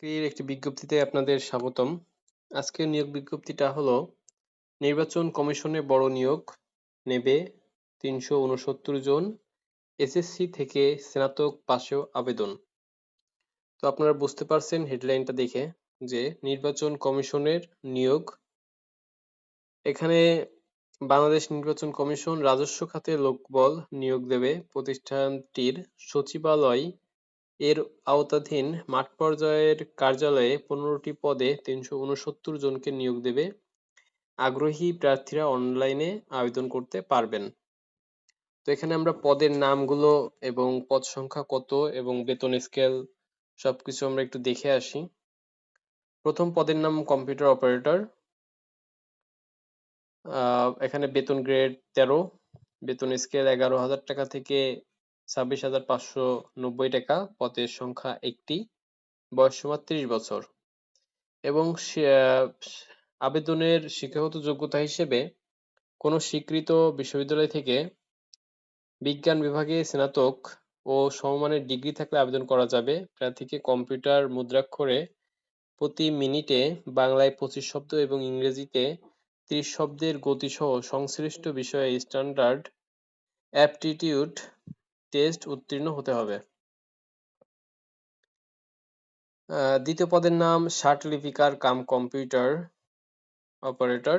চাকরির একটি বিজ্ঞপ্তিতে আপনাদের স্বাগতম। আজকের নিয়োগ বিজ্ঞপ্তিটা হলো, নির্বাচন কমিশনে বড় নিয়োগ নেবে তিনশো উনসত্তর জন এসএসসি থেকে স্নাতক পাশেও আবেদন। তো আপনারা বুঝতে পারছেন হেডলাইনটা দেখে যে নির্বাচন কমিশনের নিয়োগ, এখানে বাংলাদেশ নির্বাচন কমিশন রাজস্ব খাতে লোকবল নিয়োগ দেবে প্রতিষ্ঠানটির সচিবালয় এর আওতাধীন মাঠ পর্যায়ের কার্যালয়ে পনেরোটি পদে তিনশো উনসত্তর জনকে নিয়োগ দেবে। আগ্রহী প্রার্থীরা অনলাইনে আবেদন করতে পারবেন। তো এখানে আমরা পদের নামগুলো এবং পদ সংখ্যা কত এবং বেতন স্কেল সবকিছু আমরা একটু দেখে আসি। প্রথম পদের নাম কম্পিউটার অপারেটর। এখানে বেতন গ্রেড তেরো, বেতন স্কেল এগারো হাজার টাকা থেকে ছাব্বিশ হাজার পাঁচশো নব্বই টাকা পদের সংখ্যা একটি। বয়স সীমা ত্রিশ বছর। এবং আবেদনের শিক্ষাগত যোগ্যতা হিসেবে কোনো স্বীকৃত বিশ্ববিদ্যালয় থেকে বিজ্ঞান বিভাগে স্নাতক ও সমমানের ডিগ্রি থাকলে আবেদন করা যাবে। প্রার্থীকে কম্পিউটার মুদ্রাক্ষরে প্রতি মিনিটে বাংলায় পঁচিশ শব্দ এবং ইংরেজিতে ত্রিশ শব্দের গতিসহ সংশ্লিষ্ট বিষয়ে স্ট্যান্ডার্ড অ্যাপটিটিউড টেস্ট উত্তীর্ণ হতে হবে। দ্বিতীয় পদের নাম লিপিকার কাম কম্পিউটার অপারেটর।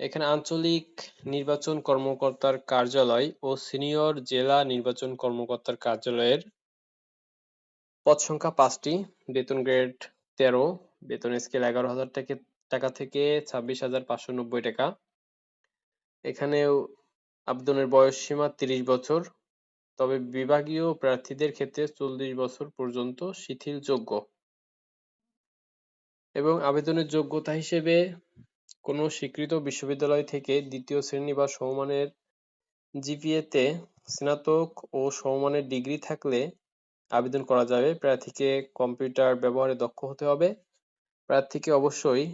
এখানে আঞ্চলিক নির্বাচন কর্মকর্তার কার্যালয় ও সিনিয়র জেলা নির্বাচন কর্মকর্তার কার্যালয়ের পদ সংখ্যা পাঁচটি। বেতন গ্রেড তেরো, বেতন স্কেল এগারো হাজার টাকা থেকে ছাব্বিশ হাজার পাঁচশো নব্বই টাকা। এখানেও আবেদনের বয়স সীমা তিরিশ বছর। তবে বিভাগীয় প্রার্থীদের ক্ষেত্রে চল্লিশ বছর পর্যন্ত শিথিলযোগ্য। এবং আবেদনের যোগ্যতা হিসেবে কোনো স্বীকৃত বিশ্ববিদ্যালয় থেকে দ্বিতীয় শ্রেণি বা সমমানের জিপিএতে স্নাতক ও সমমানের ডিগ্রি থাকলে আবেদন করা যাবে। প্রার্থীকে কম্পিউটার ব্যবহারে দক্ষ হতে হবে। প্রার্থীকে অবশ্যই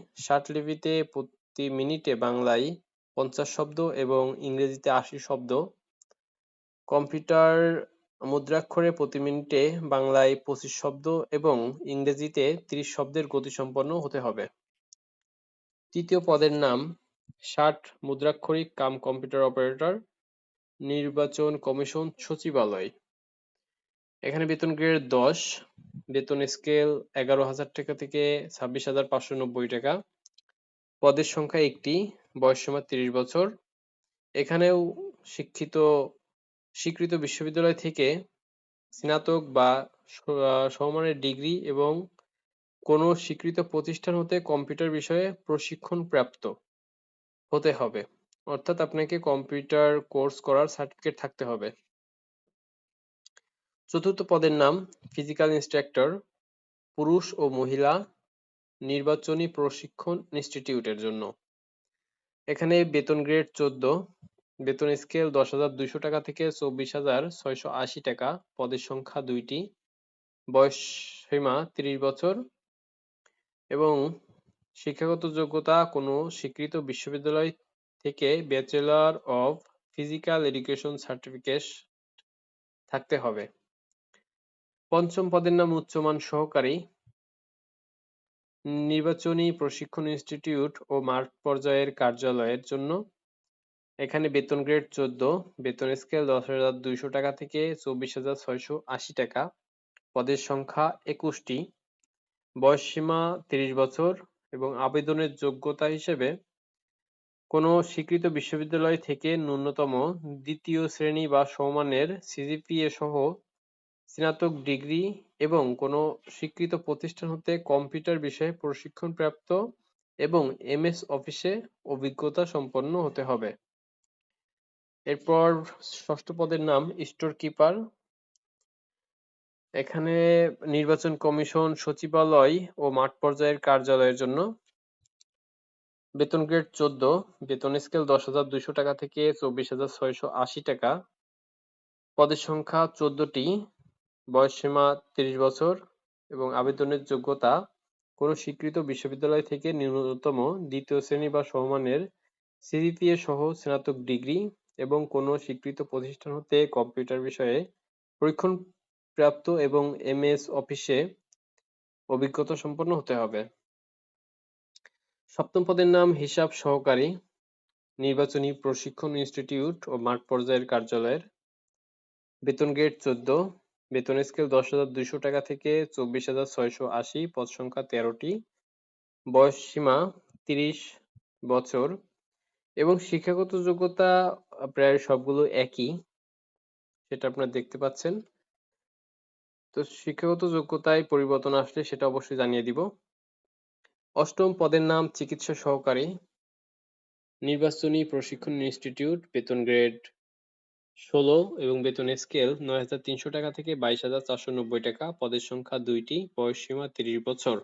লিপিতে প্রতি মিনিটে বাংলায় পঞ্চাশ শব্দ এবং ইংরেজিতে আশি শব্দ কম্পিউটার মুদ্রাক্ষরে প্রতি মিনিটে বাংলায় পঁচিশ শব্দ এবং ইংরেজিতে ত্রিশ শব্দের গতিসম্পন্ন হতে হবে। তৃতীয় পদের নাম, ষাট মুদ্রাক্ষরিক কাম কম্পিউটার অপারেটর, নির্বাচন কমিশন সচিবালয়। এখানে বেতন গ্রেড দশ, বেতন স্কেল এগারো হাজার টাকা থেকে ছাব্বিশ হাজার পাঁচশো নব্বই টাকা। পদের সংখ্যা একটি, বয়স সীমা তিরিশ বছর। এখানেও শিক্ষিত স্বীকৃত বিশ্ববিদ্যালয় থেকে স্নাতক বা সমমানের ডিগ্রি এবং কোনো স্বীকৃত প্রতিষ্ঠান হতে কম্পিউটার বিষয়ে প্রশিক্ষণ প্রাপ্ত হতে হবে। অর্থাৎ আপনাকে কম্পিউটার কোর্স করার সার্টিফিকেট থাকতে হবে। চতুর্থ পদের নাম ফিজিক্যাল ইন্সট্রাক্টর পুরুষ ও মহিলা নির্বাচনী প্রশিক্ষণ ইনস্টিটিউটের জন্য। এখানে বেতন গ্রেড চোদ্দ বেতন স্কেল দশ হাজার দুইশো টাকা থেকে চব্বিশ হাজার ছয়শো আশি টাকা, পদের সংখ্যা দুইটি, বয়স সীমা তিরিশ বছর এবং শিক্ষাগত যোগ্যতা কোনো স্বীকৃত বিশ্ববিদ্যালয় থেকে bachelor of physical education certificate থাকতে হবে। পঞ্চম পদের নাম উচ্চমান সহকারী। নির্বাচনী প্রশিক্ষণ ইনস্টিটিউট ও মাঠ পর্যায়ের কার্যালয়ের জন্য এখানে বেতন গ্রেড চোদ্দ, বেতন স্কেল দশ হাজার দুইশো টাকা থেকে চব্বিশ হাজার ছয়শো আশি টাকা। পদের সংখ্যা একুশটি। বয়স সীমা তিরিশ বছর এবং আবেদনের যোগ্যতা হিসেবে কোনো স্বীকৃত বিশ্ববিদ্যালয় থেকে ন্যূনতম দ্বিতীয় শ্রেণি বা সমানের সিজিপিএ সহ স্নাতক ডিগ্রি এবং কোনো স্বীকৃত প্রতিষ্ঠান হতে কম্পিউটার বিষয়ে প্রশিক্ষণপ্রাপ্ত এবং এমএস অফিসে অভিজ্ঞতা সম্পন্ন হতে হবে। এরপর ষষ্ঠ পদের নাম স্টোর কিপার। এখানে নির্বাচন কমিশন, সচিবালয় ও মাঠ পর্যায়ের কার্যালয়ের জন্য। বেতন গ্রেড চোদ্দ, বেতন স্কেল দশ হাজার দুইশো টাকা থেকে চব্বিশ হাজার ছয়শো আশি টাকা। পদের সংখ্যা চোদ্দটি, বয়স সীমা তিরিশ বছর এবং আবেদনের যোগ্যতা কোনো স্বীকৃত বিশ্ববিদ্যালয় থেকে ন্যূনতম দ্বিতীয় শ্রেণি বা সমমানের সিজিপিএ সহ স্নাতক ডিগ্রি। এবং কোনো স্বীকৃত প্রতিষ্ঠান হতে কম্পিউটার বিষয়ে প্রশিক্ষণ প্রাপ্ত এবং এমএস অফিসে অভিজ্ঞতা সম্পন্ন হতে হবে। সপ্তম পদের নাম হিসাব সহকারী, নির্বাচনী প্রশিক্ষণ ইনস্টিটিউট ও মাঠ পর্যায়ের কার্যালয়ের। বেতন গ্রেড চোদ্দ, বেতন স্কেল দশ হাজার দুইশো টাকা থেকে চব্বিশ হাজার ছয়শো আশি, পদ সংখ্যা তেরোটি। বয়স সীমা তিরিশ বছর এবং শিক্ষাগত যোগ্যতা প্রায় সবগুলো একই, সেটা আপনারা দেখতে পাচ্ছেন। তো শিক্ষাগত যোগ্যতায় পরিবর্তন আসলে সেটা অবশ্যই জানিয়ে দিব। অষ্টম পদের নাম চিকিৎসা সহকারী। নির্বাচনী প্রশিক্ষণ ইনস্টিটিউট, বেতন গ্রেড ষোলো এবং বেতন স্কেল নয় হাজার তিনশো টাকা থেকে বাইশ হাজার চারশো নব্বই টাকা। পদের সংখ্যা দুইটি বয়স সীমা তিরিশ বছর।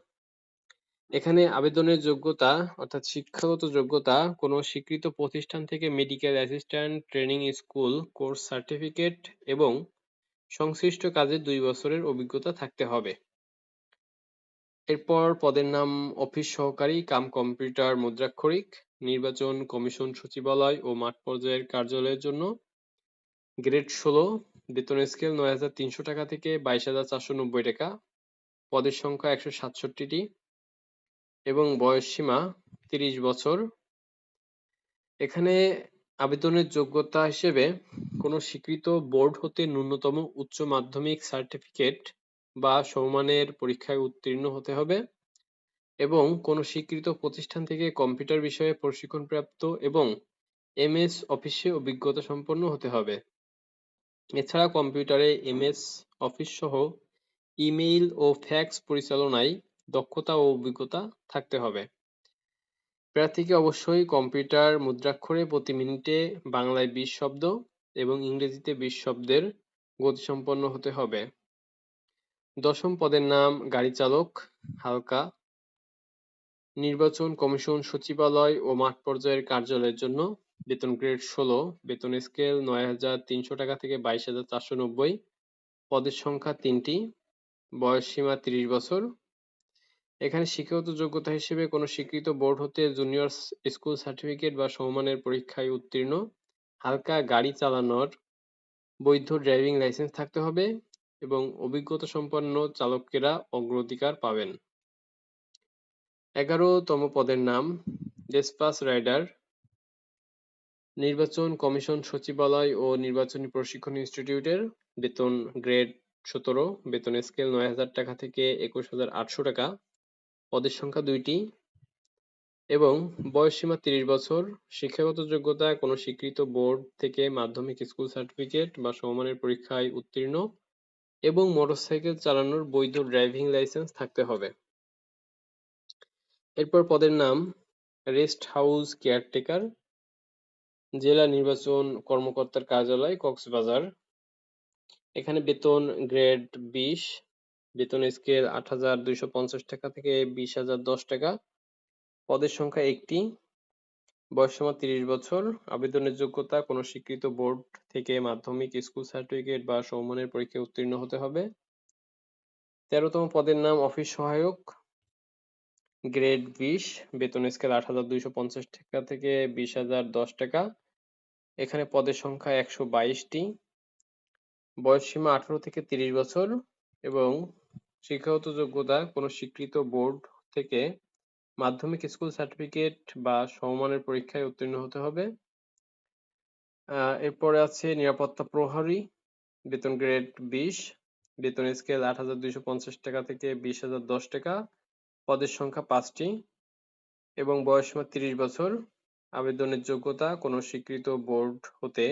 এখানে আবেদনের যোগ্যতা, অর্থাৎ শিক্ষাগত যোগ্যতা, কোনো স্বীকৃত প্রতিষ্ঠান থেকে medical assistant training school course certificate এবং সংশ্লিষ্ট কাজে দুই বছরের অভিজ্ঞতা থাকতে হবে। এরপর পদের নাম অফিস সহকারী, কাম কম্পিউটার মুদ্রাক্ষরিক, নির্বাচন কমিশন সচিবালয় ও মাঠ পর্যায়ের কার্যালয়ের জন্য। গ্রেড ষোলো, বেতন স্কেল নয় হাজার তিনশো টাকা থেকে বাইশ হাজার চারশো নব্বই টাকা। পদের সংখ্যা একশো সাতষট্টিটি। এবং বয়স সীমা তিরিশ বছর। এখানে আবেদনের যোগ্যতা হিসেবে কোনো স্বীকৃত বোর্ড হতে ন্যূনতম উচ্চ মাধ্যমিক সার্টিফিকেট বা সমমানের পরীক্ষায় উত্তীর্ণ হতে হবে এবং কোনো স্বীকৃত প্রতিষ্ঠান থেকে কম্পিউটার বিষয়ে প্রশিক্ষণপ্রাপ্ত এবং এমএস অফিসে অভিজ্ঞতা সম্পন্ন হতে হবে। এছাড়া কম্পিউটারে এমএস অফিস সহ ইমেইল ও ফ্যাক্স পরিচালনায় দক্ষতা ও অভিজ্ঞতা থাকতে হবে। প্রার্থীকে অবশ্যই কম্পিউটার, মুদ্রাক্ষরে প্রতি মিনিটে বাংলায় বিশ শব্দ এবং ইংরেজিতে বিশ শব্দের গতিসম্পন্ন হতে হবে। দশম পদের নাম গাড়ি চালক, হালকা। নির্বাচন কমিশন সচিবালয় ও মাঠ পর্যায়ের কার্যালয়ের জন্য বেতন গ্রেড ষোলো, বেতন স্কেল নয় হাজার তিনশো টাকা থেকে বাইশ হাজার চারশো নব্বই, পদের সংখ্যা তিনটি, বয়স সীমা তিরিশ বছর। এখানে শিক্ষাগত যোগ্যতা হিসেবে কোনো স্বীকৃত বোর্ড হতে জুনিয়র স্কুল সার্টিফিকেট বা সমমানের পরীক্ষায় উত্তীর্ণ, হালকা গাড়ি চালানোর বৈধ ড্রাইভিং লাইসেন্স থাকতে হবে এবং অভিজ্ঞতা সম্পন্ন চালকেরা অগ্রাধিকার পাবেন। এগারোতম পদের নাম, ডেসপাস রাইডার, নির্বাচন কমিশন সচিবালয় ও নির্বাচনী প্রশিক্ষণ ইনস্টিটিউটের, বেতন গ্রেড সতেরো, বেতন স্কেল নয় হাজার টাকা থেকে একুশ হাজার আটশো টাকা। পদের সংখ্যা দুইটি এবং বয়সসীমা তিরিশ বছর, শিক্ষাগত যোগ্যতা কোনো স্বীকৃত বোর্ড থেকে মাধ্যমিক স্কুল সার্টিফিকেট বা সমমানের পরীক্ষায় উত্তীর্ণ এবং মোটরসাইকেল চালানোর বৈধ ড্রাইভিং লাইসেন্স থাকতে হবে। এরপর পদের নাম রেস্ট হাউস কেয়ারটেকার, জেলা নির্বাচন কর্মকর্তার কার্যালয় কক্সবাজার। এখানে বেতন গ্রেড বিশ বেতন স্কেল আট হাজার দুইশো পঞ্চাশ টাকা থেকে বিশ হাজার দশ টাকা। পদের সংখ্যা একটি। বয়সসীমা তিরিশ বছর। আবেদনের যোগ্যতা, কোনো স্বীকৃত বোর্ড থেকে মাধ্যমিক, স্কুল সার্টিফিকেট বা সমমানের পরীক্ষায় উত্তীর্ণ হতে হবে। তেরোতম পদের নাম অফিস সহায়ক। গ্রেড বিশ, বেতন স্কেল আট হাজার দুইশো পঞ্চাশ টাকা থেকে বিশ হাজার দশ টাকা। এখানে পদের সংখ্যা একশো বাইশটি। বয়স সীমা আঠারো থেকে তিরিশ বছর এবং শিক্ষাগত যোগ্যতা কোনো স্বীকৃত বোর্ড থেকে মাধ্যমিক স্কুল সার্টিফিকেট বা সমমানের পরীক্ষায় উত্তীর্ণ হতে হবে। এরপরে আছে নিরাপত্তা প্রহরী, বেতন গ্রেড বিশ, বেতন স্কেল আট হাজার দুইশো পঞ্চাশ টাকা থেকে বিশ হাজার দশ টাকা, পদের সংখ্যা পাঁচটি এবং বয়সসীমা তিরিশ বছর। আবেদনের যোগ্যতা কোনো স্বীকৃত বোর্ড হতে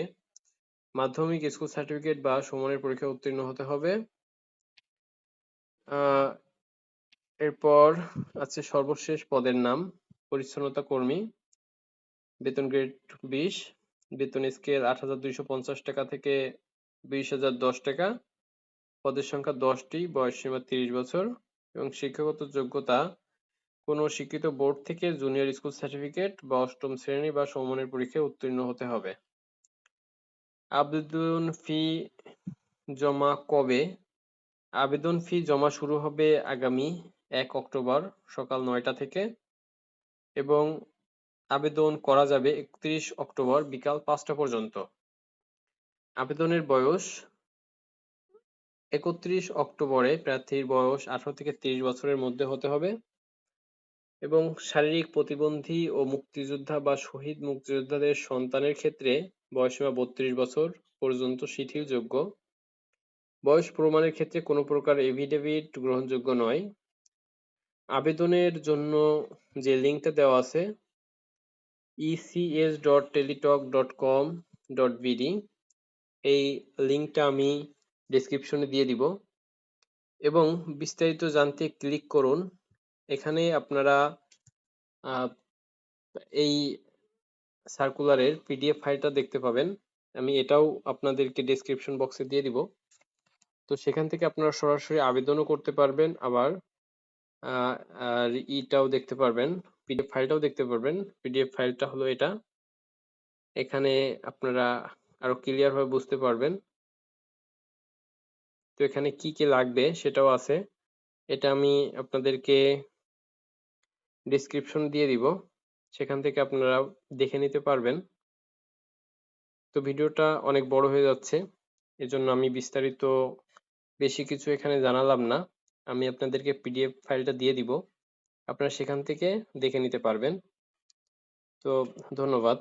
মাধ্যমিক স্কুল সার্টিফিকেট বা সমমানের পরীক্ষায় উত্তীর্ণ হতে হবে। এরপর আছে সর্বশেষ পদের নাম, পরিচ্ছন্নতা কর্মী, বেতন গ্রেড বিশ, বেতন স্কেল আট হাজার দুইশো পঞ্চাশ টাকা থেকে বিশ হাজার দশ টাকা, পদের সংখ্যা দশটি, বয়স সীমা তিরিশ বছর, এবং শিক্ষাগত যোগ্যতা, কোনো স্বীকৃত বোর্ড থেকে জুনিয়র স্কুল সার্টিফিকেট বা অষ্টম শ্রেণি বা সমমানের পরীক্ষায় উত্তীর্ণ হতে হবে। আবেদন ফি জমা কবে? আবেদন ফি জমা শুরু হবে আগামী এক অক্টোবর সকাল নয়টা থেকে এবং আবেদন করা যাবে একত্রিশ অক্টোবর বিকাল পাঁচটা পর্যন্ত। আবেদনের বয়স একত্রিশ অক্টোবরে প্রার্থীর বয়স আঠারো থেকে তিরিশ বছরের মধ্যে হতে হবে এবং শারীরিক প্রতিবন্ধী ও মুক্তিযোদ্ধা বা শহীদ মুক্তিযোদ্ধাদের সন্তানের ক্ষেত্রে বয়সীমা বত্রিশ বছর পর্যন্ত শিথিলযোগ্য। বয়স প্রমাণের ক্ষেত্রে কোনো প্রকার এভিডেভিট গ্রহণযোগ্য নয়। আবেদনের জন্য যে লিঙ্কটা দেওয়া আছে ECS dot Teletalk dot com dot BD এই লিঙ্কটা আমি ডিসক্রিপশনে দিয়ে দিব। এবং বিস্তারিত জানতে ক্লিক করুন। এখানে আপনারা এই সার্কুলারের পিডিএফ ফাইলটা দেখতে পাবেন। আমি এটাও আপনাদেরকে ডেসক্রিপশন বক্সে দিয়ে দিব। তো সেখান থেকে আপনারা সরাসরি আবেদনও করতে পারবেন, আবার আর ইটাও দেখতে পারবেন, পিডিএফ ফাইলটাও দেখতে পারবেন। পিডিএফ ফাইলটা হলো এটা। এখানে আপনারা আরও ক্লিয়ার ভাবে বুঝতে পারবেন। তো এখানে কি কি লাগবে সেটাও আছে। এটা আমি আপনাদেরকে ডিসক্রিপশন দিয়ে দিব। সেখান থেকে আপনারা দেখে নিতে পারবেন। তো ভিডিওটা অনেক বড় হয়ে যাচ্ছে। এজন্য আমি বিস্তারিত বেশি কিছু এখানে জানালাম না। আমি আপনাদেরকে পিডিএফ ফাইলটা দিয়ে দিব। আপনারা সেখান থেকে দেখে নিতে পারবেন। তো ধন্যবাদ।